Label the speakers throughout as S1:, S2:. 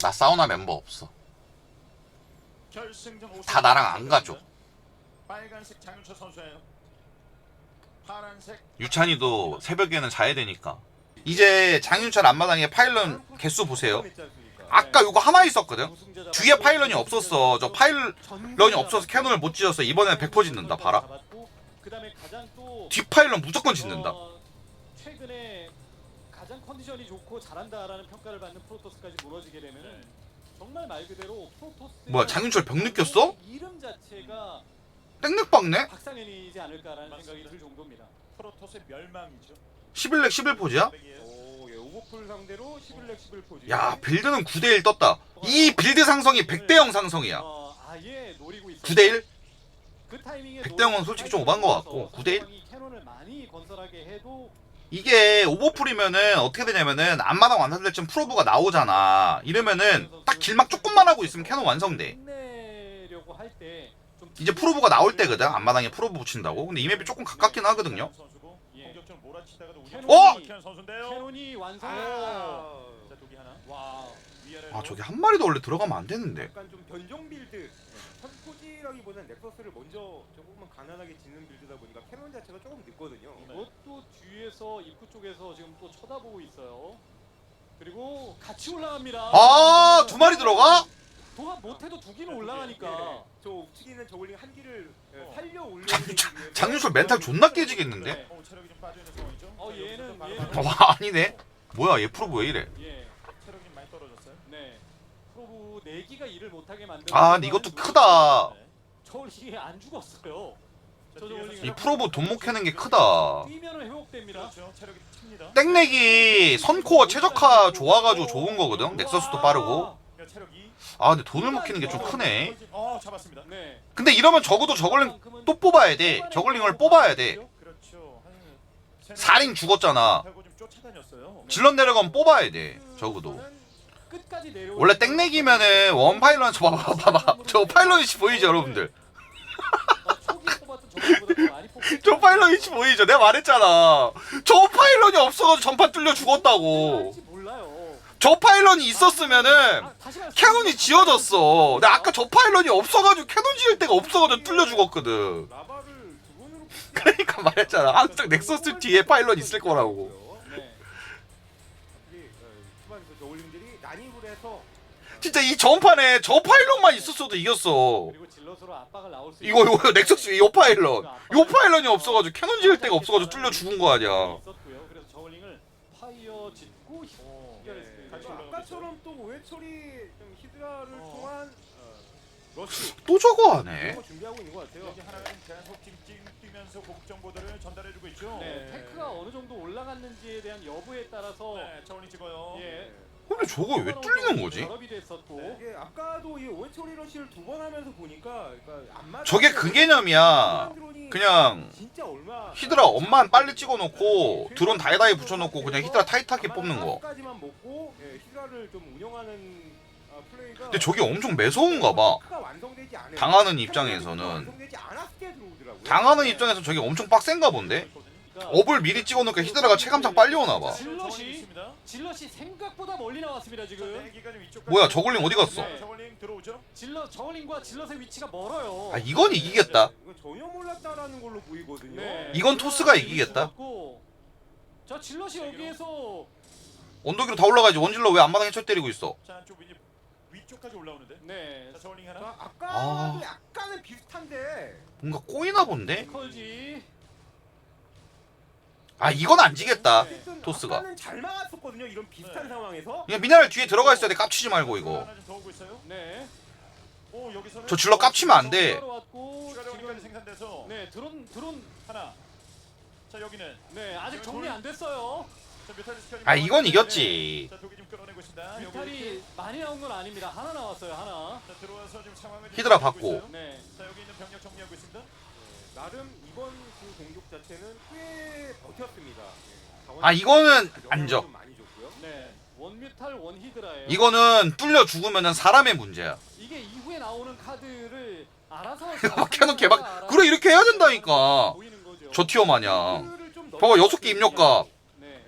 S1: 나 사우나 멤버 없어. 다 나랑 안 가죠.
S2: 빨간색 장윤철 선수예요. 파란색
S1: 유찬이도 새벽에는 자야 되니까. 이제 장윤철 앞마당에 파일런 개수 보세요. 아까 요거 하나 있었거든. 뒤에 파일런이 없었어. 저 파일런이 없어서 캐논을 못 지었어. 이번에는 100% 짓는다. 봐라. 뒤 파일런 무조건 짓는다.
S3: 어, 최근에 가장 컨디션이 좋고 잘한다라는 평가를 받는 프로토스까지 무너지게 되면은 정말 말 그대로 프로토스
S1: 뭐야, 장윤철 병 느꼈어?
S3: 이름 자체가
S1: 땡렉박네?
S3: 박상현이지 않을까라는
S2: 맞습니다.
S3: 생각이 들 정도입니다.
S2: 프로토스의 멸망이죠.
S1: 11렉 11포지야?
S4: 오, 예, 오버풀 상대로 11렉 11포지.
S1: 야, 빌드는 9대1 떴다. 이 빌드 상성이 100대0 상성이야.
S3: 어, 아예 노리고 있어.
S1: 9대1?
S3: 그 타이밍에
S1: 백대영은 솔직히 좀 오반 것 같고, 9대 일?
S3: 상대방이 캐논을 많이 건설하게 해도
S1: 이게 오버풀이면은 어떻게 되냐면은 앞마당 완성될 쯤 프로브가 나오잖아. 이러면은 딱 길막 조금만 하고 있으면 캐논 완성돼. 이제 프로브가 나올 때거든. 앞마당에 프로브 붙인다고. 근데 이 맵이 조금 가깝긴 하거든요.
S2: 선수고
S3: 예. 어?
S4: 아.
S2: 아
S1: 저기 한 마리도 원래 들어가면 안 되는데.
S4: 가난하게 짓는 빌드다 보니까 캐논 자체가 조금 늦거든요.
S2: 네.
S3: 이것도 뒤에서 입구 쪽에서 지금 또 쳐다보고 있어요. 그리고 같이 올라갑니다.
S1: 아 두 마리 들어가?
S3: 도가 못해도 두 개는 올라가니까.
S4: 예, 저 우측이는 저울링 한 기를 예,
S2: 어.
S4: 살려 올리는
S1: 장- 장윤철 멘탈 존나 깨지겠는데?
S3: 네.
S2: 어, 체력이 좀 빠져 있는 상황이죠.
S3: 어,
S2: 자,
S3: 얘는-
S2: 여기서 바로
S3: 얘는-
S2: 바로
S1: 와 아니네. 뭐야 얘 프로브 왜 이래?
S3: 예.
S2: 체력이 많이 떨어졌어요.
S3: 네. 프로브 내기가 일을 못하게 만든.
S1: 아 근데 이것도 크다.
S2: 네.
S3: 저울링이 안 죽었어요. 이
S1: 프로브 돈 못 캐는 게 크다.
S3: 회복됩니다.
S2: 그렇죠.
S1: 땡렉이 선코어 최적화 좋아가지고 좋은 거거든. 넥서스도 빠르고.
S2: 그러니까.
S1: 아 근데 돈을 못 캐는 게 좀 크네.
S2: 어 잡았습니다.
S3: 네.
S1: 근데 이러면 적어도 저걸링 또 뽑아야 돼. 저걸링을 뽑아야 돼.
S2: 그렇죠. 한 세네
S1: 사링 죽었잖아.
S2: 쫓아다녔어요.
S1: 질럿 내려가면 뽑아야 돼. 적어도.
S3: 내려.
S1: 원래 땡렉이면은 원 파일럿 저 봐봐 봐봐 저 파일럿이 보이죠 여러분들
S3: 초기에 뽑았던 저거보다
S1: 파일럿이 보이죠 내가 말했잖아 저 파일럿이 없어가지고 전판 뚫려 죽었다고
S3: 할지 몰라요.
S1: 저 파일럿이 있었으면은
S3: 아,
S1: 캐논이 지어졌어 근데 아까 저 파일럿이 없어가지고 캐논 지을 데가 없어가지고 뚫려 죽었거든 그러니까 말했잖아 항상 넥서스 뒤에 파일럿 있을 거라고
S3: 네.
S1: 진짜 이 전판에 저 파일럿만 있었어도 이겼어
S3: 그리고 질럿으로 압박을 나올 수
S1: 이거 이거 넥서스 요 파일럿 요 파일럿이 없어가지고 캐논 지을 데가 없어가지고 뚫려 죽은 거 아니야
S3: 있었고요. 그래서 저울링을 파이어 짓고
S2: 어,
S3: 해결했습니다.
S2: 같이
S4: 네,
S2: 올라가고
S4: 아까처럼 또 오해철이 좀 히드라를
S2: 어.
S4: 통한 어,
S1: 또 저거 하네
S4: 거 준비하고 있는 것 같아요.
S2: 여기 하나는 계속 뛰- 뛰면서 곡 정보들을 전달해주고 있죠.
S3: 네, 테크가 어느 정도 올라갔는지에 대한 여부에 따라서
S2: 네, 저원이 찍어요.
S3: 예.
S1: 근데 저거 왜 뚫리는 거지?
S3: 결합이 됐었고
S4: 이게 아까도 이 오해철 이 러시를 두 번 하면서 보니까 그러니까 안 맞아.
S1: 저게 그 개념이야 그냥
S4: 진짜 얼마
S1: 히드라 엄만 빨리 찍어놓고 드론 다이다이 붙여놓고 그냥 히드라 타이트하게 뽑는 거
S4: 까지만 먹고 예, 히드라를 좀 운영하는 아, 플레이가
S1: 근데 저게 엄청 매서운가 봐
S4: 테크가 완성되지 않아요.
S1: 당하는 입장에서는
S4: 완성되지 않았을 때 들어오더라고요.
S1: 당하는 입장에서 저게 엄청 빡센가 본데? 업을 미리 찍어놓으니까 히드라가 체감상 빨리 오나 봐
S3: 질럿이 질럿이 생각보다 멀리 나왔습니다 지금.
S1: 뭐야, 저글링 어디 갔어?
S3: 네.
S2: 저글링 들어오죠.
S3: 질럿 저울링과 질럿의 위치가 멀어요.
S1: 아 이건 이기겠다
S4: 이거 전혀 몰랐다라는 걸로 보이거든요.
S3: 네.
S1: 이건 토스가 이기겠다.
S3: 죽었고. 자 질럿이 여기에서
S1: 언덕 위로 다 올라가야지 원질러 왜 앞마당에 철 때리고 있어
S2: 자, 쪽 이제 위쪽까지 올라오는데.
S3: 네
S2: 자, 저글링 하나.
S4: 자, 아까도
S1: 아.
S4: 약간은 비슷한데
S1: 뭔가 꼬이나 본데?
S3: 컬지
S1: 아 이건 안 지겠다
S4: 어쨌든
S1: 토스가.
S4: 아까는 잘 막았었거든요. 이런 비슷한
S2: 네.
S4: 상황에서.
S1: 그냥 미네랄 뒤에 들어가 있어야 돼 깝치지 말고 이거.
S3: 네
S2: 오, 여기서는
S1: 저 질러 깝치면 안돼
S3: 왔고
S2: 생산돼서
S3: 네 드론 드론
S2: 하나. 자, 여기는
S3: 네 아직 정리 안 됐어요.
S2: 자,
S1: 아 이건 이겼지
S2: 자, 독이 좀 끌어내고 있습니다.
S3: 뮤탈이 많이 나온 건 아닙니다. 하나 나왔어요 하나.
S2: 자, 들어와서 지금 상황을 좀
S1: 히드라 받고.
S2: 있어요.
S3: 네
S2: 자, 여기 있는 병력 정리하고 있습니다.
S4: 나름 이번 그 공격 자체는 꽤 버텼습니다. 예,
S1: 아 이거는
S4: 많이 줬고요.
S3: 네. 원뮤탈 원히드라예요.
S1: 이거는 뚫려 죽으면은 사람의 문제야.
S3: 이게 이후에 나오는 카드를 알아서
S1: 이거 막 해놓게 막 그래 이렇게 해야 된다니까. 저 티어 마냥. 봐봐 여섯 개 입력값.
S3: 네.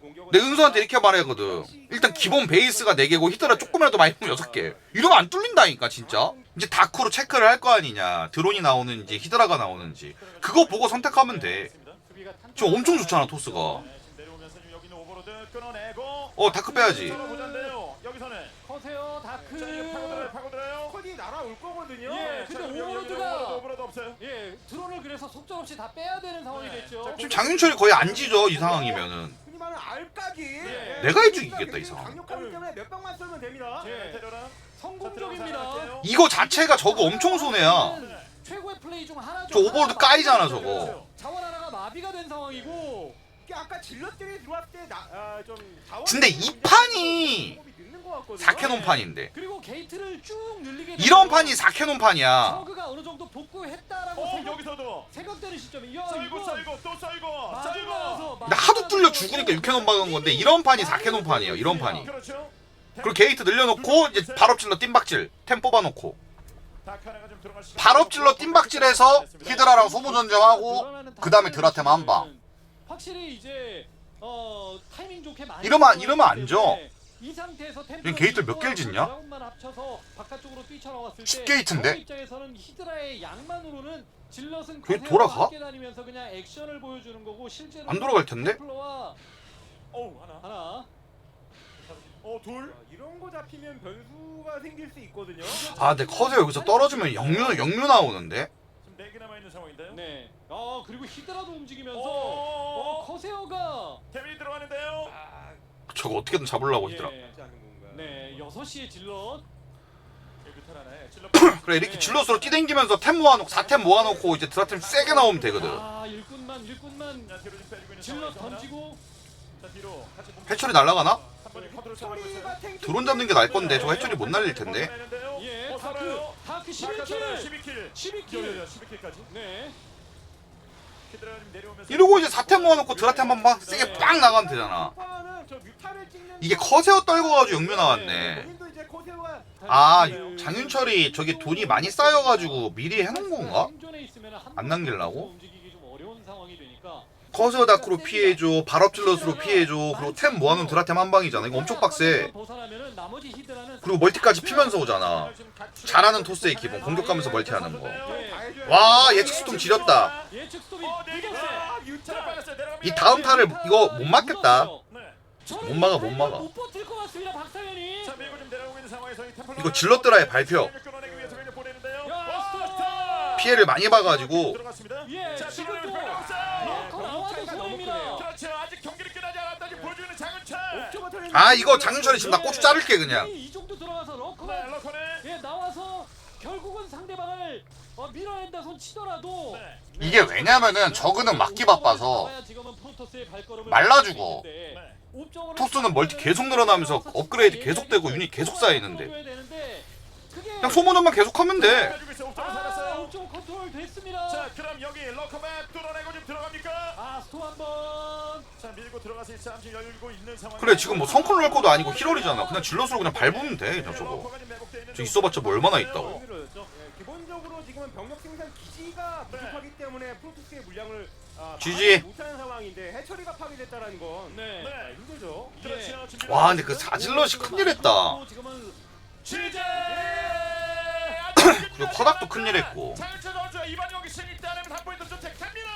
S4: 공격은
S1: 내 은수한테 이렇게 말하거든. 일단 일단 기본 베이스가 4개고 히드라 조금이라도 많이 보면 6개. 이러면 안 뚫린다니까 진짜. 이제 다크로 체크를 할 거 아니냐. 드론이 나오는지 히드라가 나오는지. 그거 보고 선택하면 돼 지금 엄청 좋잖아 토스가
S2: 네, 어
S1: 다크 빼야지
S3: 커세요 다크.
S4: 코디 날아올 거거든요.
S3: 예,
S2: 자,
S3: 근데 오버로드가
S2: 오버로드 오버로드 없어요.
S3: 예, 드론을 그래서 속절 없이 다 빼야 되는 상황이
S2: 네.
S3: 됐죠.
S2: 자,
S1: 지금 장윤철이 거의 안 지죠 이 상황이면은
S4: 흔히 말하는 알까기.
S3: 예.
S1: 내가 해주겠다, 이 상황.
S4: 강력하기 때문에 몇 방만 쏘면 됩니다.
S3: 예.
S2: 네.
S3: 성공적입니다.
S1: 이거 자체가 저거 엄청 손해야
S2: 네.
S3: 최고의 플레이 중 하나죠.
S1: 저 오버로드 까이잖아 저거
S3: 마비가 된 상황이고
S4: 이게 아까 질럿들이 들어왔을 때좀
S1: 근데 이 판이 사캐논 판인데.
S3: 그리고 게이트를 쭉 늘리게
S1: 이런 판이 사캐논 판이야.
S3: 저그가 어느 정도 복구했다라고
S2: 어
S3: 생각,
S2: 여기서도.
S3: 생각되는 시점에 야
S2: 썰고 썰고 또 썰고 썰고.
S1: 근데 하도 뚫려 죽으니까 6캐논 박은 건데 이런 판이 4캐논 판이에요 이런 판이.
S2: 그렇죠.
S1: 그리고 게이트 늘려놓고 이제 발업질러 뜀박질 템 뽑아놓고. 발업질러 뜀박질해서 히드라랑 소모전쟁하고 그 다음에 드라템 한 방.
S3: 확실히 이제 어 타이밍 좋게 많이
S1: 이러면- 이러면 안 져.
S3: 때문에 이 상태에서
S1: 지금 게이트를 몇 개를 짓냐?
S3: 만 합쳐서 바깥쪽으로 뛰쳐나왔을 때
S1: 10게이트인데?
S3: 저 입장에서는 히드라의 양만으로는 질럿은
S1: 그게
S3: 커세어와
S1: 돌아가?
S3: 함께 다니면서 그냥 액션을 보여주는 거고 실제로
S1: 안 돌아갈 텐데?
S2: 어우 하나.
S3: 하나
S2: 어 둘.
S4: 이런 거 잡히면 변수가 생길 수 있거든요.
S1: 아 근데 컷에 여기서 떨어지면 영유 영유 나오는데
S2: 지금 네개 남아 있는 상황인데요.
S3: 네. 어 그리고 히드라도 움직이면서
S2: 어.
S3: 어 커세어가
S2: 데빌이 들어가는데요.
S4: 아,
S1: 저거 어떻게든 잡으려고 히드라
S3: 예.
S4: 쉽지 않은 건가.
S3: 네 6시에 질럿
S2: 테라네. 질러.
S1: 그래 이렇게 질럿으로 뛰댕기면서 템 모아놓고 4템 모아놓고 이제 드라템 세게 나오면 되거든
S3: 아 일꾼만 일꾼만
S2: 자 뒤로 좀 빼주고 있는
S3: 질럿
S2: 상황에서 하나.
S3: 던지고
S2: 자 뒤로 같이 몸-
S1: 해철이 날아가나?
S4: 탱크
S1: 드론 잡는 게 나을 건데 저거 해철이 못 날릴 텐데
S3: 예
S2: 어,
S3: 다크
S2: 살아요.
S3: 다크
S2: 다크
S3: 11킬
S2: 12킬.
S3: 12킬
S2: 12킬까지.
S3: 네
S1: 이러고 이제 4템 모아놓고 드라템 한방 세게 빵 나가면 되잖아 이게 커세어 떨궈가지고 영유 나왔네
S4: 본인도 이제 코세오가
S1: 아 장윤철이 저기 돈이 많이 쌓여가지고 미리 해놓은 건가? 안 남기려고?
S3: 움직이기 좀 어려운 상황이 되니까
S1: 커세어 다크로 피해줘 발업질럿으로 피해줘 그리고 템 모아놓은 드라템 한 방이잖아 이거 엄청 빡세 그리고 멀티까지 피면서 오잖아 잘하는 토스의 기본 공격하면서 멀티하는 거 와, 예측 스톰 지렸다.
S3: 이
S1: 다음 타를 이거 못 막겠다
S2: 네.
S1: 못 막아, 못 막아. 이거 질럿들아의 발표. 피해를 많이 봐가지고
S2: 아
S1: 이거 장윤철이 지금 나 고추 자를게 그냥
S3: 이, 이 정도 들어가서
S2: 네,
S3: 러커가
S2: 러커네.
S3: 예 나와서 결국은 상대방을 어, 밀어낸다 손 치더라도
S2: 네.
S1: 이게 왜냐면은 저그는 막기 바빠서 말라 죽어.
S2: 네.
S1: 토스는 멀티 계속 늘어나면서 업그레이드 계속 되고 유닛 계속 쌓이는데 그냥 소모전만 계속하면 돼
S2: 가지고 있어. 옥점을
S3: 아,
S2: 살았어요.
S3: 옥점 컨트롤 됐습니다.
S2: 자, 그럼 여기 러커만 뚫어내고 좀 들어갑니까?
S3: 아, 스톱 한번.
S1: 그래 지금 뭐 성큰 럴거도 아니고 히럴이잖아 그냥 질럿으로 그냥 밟으면 돼 그냥 저거 저 있어봤자 뭐 얼마나 있다고
S4: 예, 기본적으로 지금은 병력 생산 기지가
S2: 네.
S4: 부족하기 때문에 프로토스의 물량을 아,
S1: GG.
S4: 막아내지 못하는 상황인데 해처리가 파괴됐다라는 건
S3: 네.
S2: 네.
S4: 힘들죠.
S2: 그렇죠.
S1: 와 근데 그 사질럿이 큰일 했다
S3: 지금은
S2: 취재.
S1: 그리고 커닥도 큰일 했고
S2: 장윤철 선수 이번 경기 승리 따내면 한 포인트 좀 택합니다.